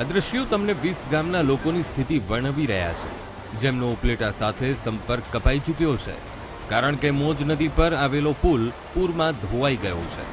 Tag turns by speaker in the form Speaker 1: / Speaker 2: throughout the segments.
Speaker 1: આ દ્રશ્યો તમને વીસ ગામના લોકોની સ્થિતિ વર્ણવી રહ્યા છે. જેમનો ઉપલેટા સાથે સંપર્ક કપાઈ ચૂક્યો છે. કારણ કે મોજ નદી પર આવેલો પુલ પૂરમાં ધોવાઈ ગયો છે.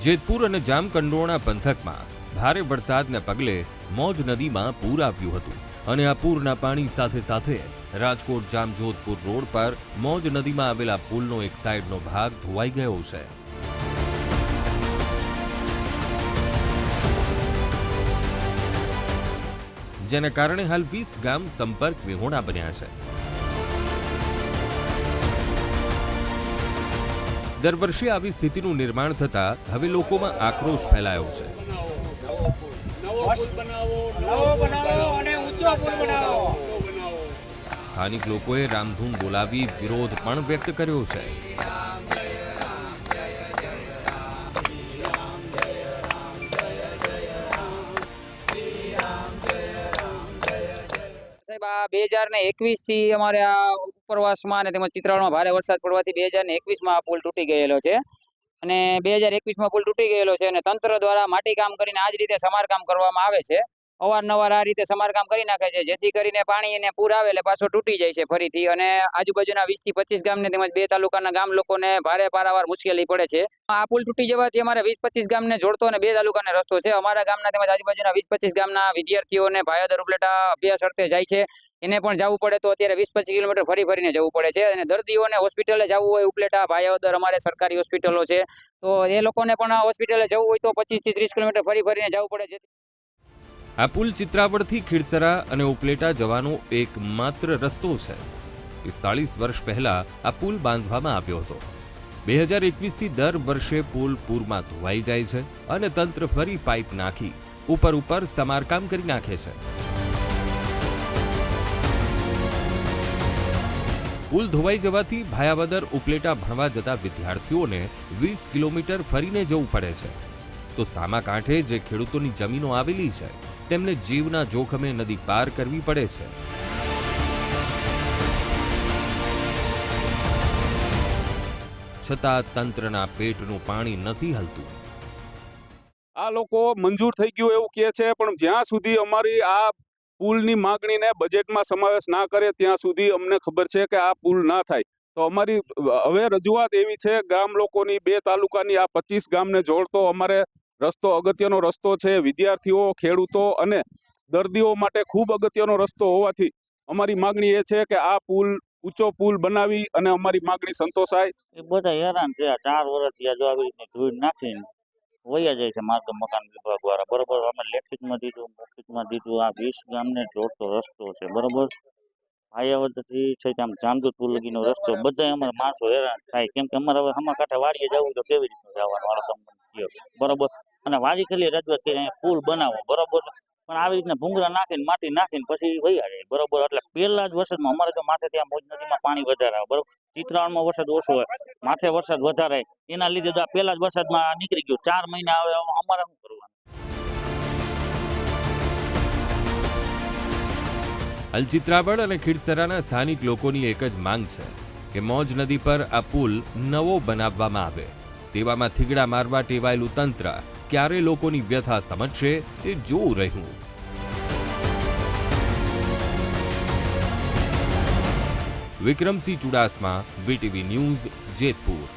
Speaker 1: જેતપુર અને જામકંડોરણા પંથકમાં ભારે વરસાદને પગલે મોજ નદીમાં પૂર આવ્યું હતું. અને આ પૂરના પાણી સાથે સાથે રાજકોટ જામજોધપુર રોડ પર મોજ નદીમાં આવેલા પુલનો એક સાઈડનો ભાગ ધોવાઈ ગયો છે. જેને કારણે હાલ વીસ ગામ સંપર્ક વિહોણા બન્યા છે. દર વર્ષે આવી સ્થિતિનું નિર્માણ થતા હવે લોકોમાં આક્રોશ ફેલાયો છે.
Speaker 2: ઊંચો પુલ બનાવો.
Speaker 1: સ્થાનિક લોકોએ રામધૂન બોલાવી વિરોધ પણ વ્યક્ત કર્યો છે.
Speaker 3: સાહેબ આ બે હજાર ને એકવીસથી અમારે આ ઉપરવાસમાં અને તેમજ ચિત્રાળમાં ભારે વરસાદ પડવાથી બે હજાર ને એકવીસમાં આ પુલ તૂટી ગયેલો છે. અને બે હજાર એકવીસમાં પુલ તૂટી ગયેલો છે અને તંત્ર દ્વારા માટી કામ કરીને આ જ રીતે સમારકામ કરવામાં આવે છે. અવારનવાર આ રીતે સમારકામ કરી નાખે છે. જેથી કરીને પાણી એને પૂર આવે એટલે પાછો તૂટી જાય છે ફરીથી. અને આજુબાજુના વીસથી પચીસ ગામને તેમજ બે તાલુકાના ગામ લોકોને ભારે પારાવાર મુશ્કેલી પડે છે. આ પુલ તૂટી જવાથી અમારે વીસ પચીસ ગામને જોડતો અને બે તાલુકાને રસ્તો છે. અમારા ગામના તેમજ આજુબાજુના વીસ પચીસ ગામના વિદ્યાર્થીઓને ભાયાદર ઉપલેટા અભ્યાસ અર્થે જાય છે. એને પણ જવું પડે તો અત્યારે વીસ પચીસ કિલોમીટર ફરી ફરીને જવું પડે છે. અને દર્દીઓને હોસ્પિટલે જવું હોય ઉપલેટા ભાયાવદર અમારે સરકારી હોસ્પિટલો છે. તો એ લોકોને પણ હોસ્પિટલે જવું હોય તો પચીસથી ત્રીસ કિલોમીટર ફરી ફરીને જવું પડે. છે
Speaker 1: આ પુલ ચિત્રાવડથી ખીડસરા અને ઉપલેટા જવાનો એકમાત્ર રસ્તો છે. પિસ્તાળીસ વર્ષ પહેલા આ પુલ બાંધવામાં આવ્યો હતો. બે હજાર એકવીસથી દર વર્ષે પુલ પૂરમાં ધોવાઈ જાય છે અને તંત્ર ફરી પાઇપ નાખી ઉપર ઉપર સમારકામ કરી નાખે છે. પુલ ધોવાઈ જવાથી ભાયાવદર, ઉપલેટા ભણવા જતા વિદ્યાર્થીઓને વીસ કિલોમીટર ફરીને જવું પડે છે. તો સામા કાંઠે જે ખેડૂતોની જમીનો આવેલી છે તેમને જીવના જોખમે નદી પાર કરવી પડે છે. છતાં તંત્રના પેટનું પાણી નથી હલતું.
Speaker 4: આ લોકો મંજૂર થઈ ગયું એવું કહે છે, પણ જ્યાં સુધી અમારી આ પુલની માગણીને બજેટમાં સમાવેશ ના કરે, ત્યાં સુધી અમને ખબર છે કે આ પુલ ના થાય. તો અમારી, હવે રજૂઆત એવી છે, ગામ લોકોની બે તાલુકાની આ પચીસ ગામને જોડતો અમારે રસ્તો અગત્યનો રસ્તો છે, વિદ્યાર્થીઓ, ખેડૂતો અને દર્દીઓ માટે ખૂબ અગત્યનો રસ્તો હોવાથી અમારી માગણી એ છે કે આ પુલ ઊંચો પુલ બનાવી અને અમારી માગણી સંતોષાય.
Speaker 5: એ બધા હેરાન આ ચાર વર્ષ આ જો આવી રીતે ધૂળ નાખીને વયા જાય છે માર્ગ મકાન વિભાગ દ્વારા. બરોબર, અમે લેખિતમાં દીધું મૌખિકમાં દીધું, આ વીસ ગામને જોડતો રસ્તો છે, બરોબર? ભાયાવદથી છે આમ ચાંદુ પુલ લગીનો રસ્તો બધા અમારા માણસો હેરાન થાય. કેમ કે અમારે હવે હમા કાંઠે વાડીએ જવું તો કેવી રીતે જવાનું? વાળો તમને બરોબર? અને વાડી ખાલી રજૂઆત કરી, અહીંયા પુલ બનાવો, બરોબર? પણ આવી રીતના ભૂંગરા નાખીને, માટી નાખીને પછી વૈયા જાય, બરોબર? એટલે પહેલા જ વરસાદમાં, અમારે તો માથે ત્યાં મોજ નદીમાં પાણી વધારે આવે, બરોબર? ચિત્રાવણમાં વરસાદ ઓછો હોય, માથે વરસાદ વધારે એના લીધે તો પહેલા જ વરસાદમાં નીકળી ગયું. ચાર મહિના આવે અમારે શું કરવાનું?
Speaker 1: હાલ અને ખીડસરાના સ્થાનિક લોકોની એક જ માંગ છે કે મોજ નદી પર આ પુલ નવો બનાવવામાં આવે. તેવામાં થીગડા મારવા ટેવાયેલું તંત્ર ક્યારે લોકોની વ્યથા સમજશે તે જોવું રહ્યું. Vikramsinh Chudasama VTV news Jetpur.